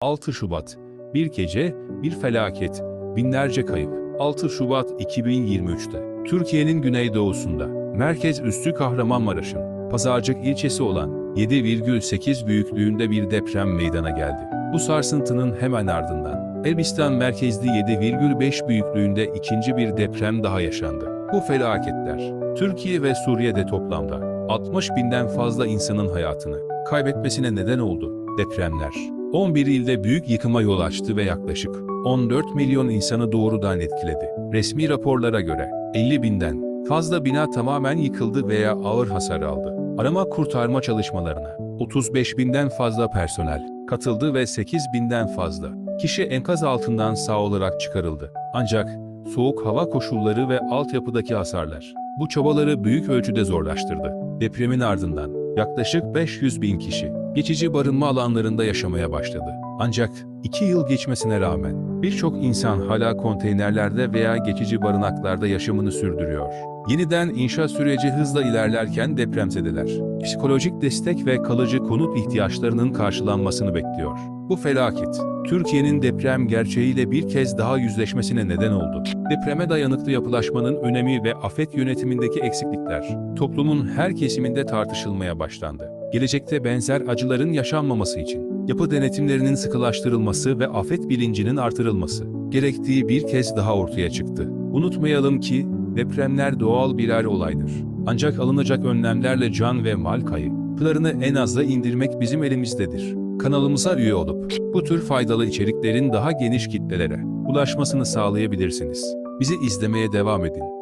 6 Şubat. Bir gece, bir felaket, binlerce kayıp. 6 Şubat 2023'te. Türkiye'nin güneydoğusunda, merkez üstü Kahramanmaraş'ın, Pazarcık ilçesi olan 7,8 büyüklüğünde bir deprem meydana geldi. Bu sarsıntının hemen ardından, Elbistan merkezli 7,5 büyüklüğünde ikinci bir deprem daha yaşandı. Bu felaketler, Türkiye ve Suriye'de toplamda 60 binden fazla insanın hayatını kaybetmesine neden oldu. Depremler, 11 ilde büyük yıkıma yol açtı ve yaklaşık 14 milyon insanı doğrudan etkiledi. Resmi raporlara göre 50 binden fazla bina tamamen yıkıldı veya ağır hasar aldı. Arama kurtarma çalışmalarına 35 binden fazla personel katıldı ve 8 binden fazla kişi enkaz altından sağ olarak çıkarıldı. Ancak soğuk hava koşulları ve altyapıdaki hasarlar bu çabaları büyük ölçüde zorlaştırdı. Depremin ardından yaklaşık 500 bin kişi geçici barınma alanlarında yaşamaya başladı. Ancak iki yıl geçmesine rağmen birçok insan hala konteynerlerde veya geçici barınaklarda yaşamını sürdürüyor. Yeniden inşa süreci hızla ilerlerken depremzedeler, psikolojik destek ve kalıcı konut ihtiyaçlarının karşılanmasını bekliyor. Bu felaket, Türkiye'nin deprem gerçeğiyle bir kez daha yüzleşmesine neden oldu. Depreme dayanıklı yapılaşmanın önemi ve afet yönetimindeki eksiklikler, toplumun her kesiminde tartışılmaya başlandı. Gelecekte benzer acıların yaşanmaması için yapı denetimlerinin sıkılaştırılması ve afet bilincinin artırılması gerektiği bir kez daha ortaya çıktı. Unutmayalım ki depremler doğal birer olaydır. Ancak alınacak önlemlerle can ve mal kayıplarını en aza indirmek bizim elimizdedir. Kanalımıza üye olup bu tür faydalı içeriklerin daha geniş kitlelere ulaşmasını sağlayabilirsiniz. Bizi izlemeye devam edin.